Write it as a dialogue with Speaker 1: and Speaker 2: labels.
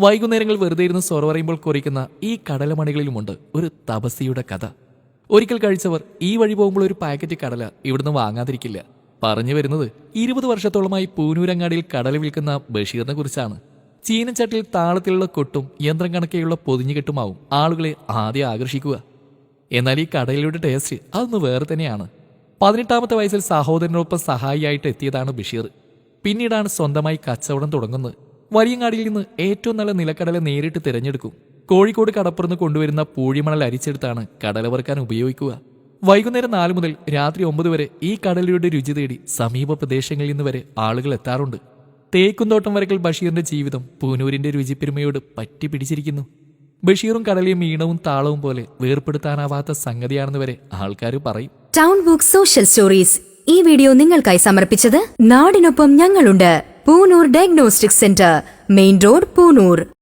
Speaker 1: വൈകുന്നേരങ്ങൾ വെറുതെ ഇരുന്ന് സൊറ പറയുമ്പോൾ കുറിക്കുന്ന ഈ കടലമണികളിലുമുണ്ട് ഒരു തപസിയുടെ കഥ. ഒരിക്കൽ കഴിച്ചവർ ഈ വഴി പോകുമ്പോൾ ഒരു പാക്കറ്റ് കടല ഇവിടുന്ന് വാങ്ങാതിരിക്കില്ല. പറഞ്ഞു വരുന്നത് ഇരുപത് വർഷത്തോളമായി പൂനൂരങ്ങാടിയിൽ കടല വിൽക്കുന്ന ബഷീറിനെ കുറിച്ചാണ്. ചീനച്ചട്ടിൽ താളത്തിലുള്ള കൊട്ടും യന്ത്രം കണക്കെയുള്ള പൊതിഞ്ഞുകെട്ടുമാവും ആളുകളെ ആദ്യം ആകർഷിക്കുക. എന്നാൽ ഈ കടയിലൂടെ ടേസ്റ്റ് അതൊന്ന് വേറെ തന്നെയാണ്. പതിനെട്ടാമത്തെ വയസ്സിൽ സഹോദരനൊപ്പം സഹായിയായിട്ട് എത്തിയതാണ് ബഷീർ. പിന്നീടാണ് സ്വന്തമായി കച്ചവടം തുടങ്ങുന്നത്. വലിയങ്ങാടിയിൽ നിന്ന് ഏറ്റവും നല്ല നിലക്കടല നേരിട്ട് തിരഞ്ഞെടുക്കും. കോഴിക്കോട് കടപ്പുറന്ന് കൊണ്ടുവരുന്ന പൂഴിമണൽ അരിച്ചെടുത്താണ് കടല വറുക്കാൻ ഉപയോഗിക്കുക. വൈകുന്നേരം നാല് മുതൽ രാത്രി ഒമ്പത് വരെ ഈ കടലയുടെ രുചി തേടി സമീപ പ്രദേശങ്ങളിൽ നിന്ന് വരെ ആളുകൾ എത്താറുണ്ട്. തേക്കുന്തോട്ടം വരക്കൽ ബഷീറിന്റെ ജീവിതം പൂനൂരിന്റെ രുചിപ്പെരുമയോട് പറ്റി പിടിച്ചിരിക്കുന്നു. ബഷീറും കടലയും ഈണവും താളവും പോലെ വേർപ്പെടുത്താനാവാത്ത സംഗതിയാണെന്ന് വരെ ആൾക്കാർ പറയും.
Speaker 2: Town book social stories. ഈ വീഡിയോ നിങ്ങൾക്കായി സമർപ്പിച്ചത് നാടിനൊപ്പം ഞങ്ങളുണ്ട്. Poonoor diagnostic centre main road Poonoor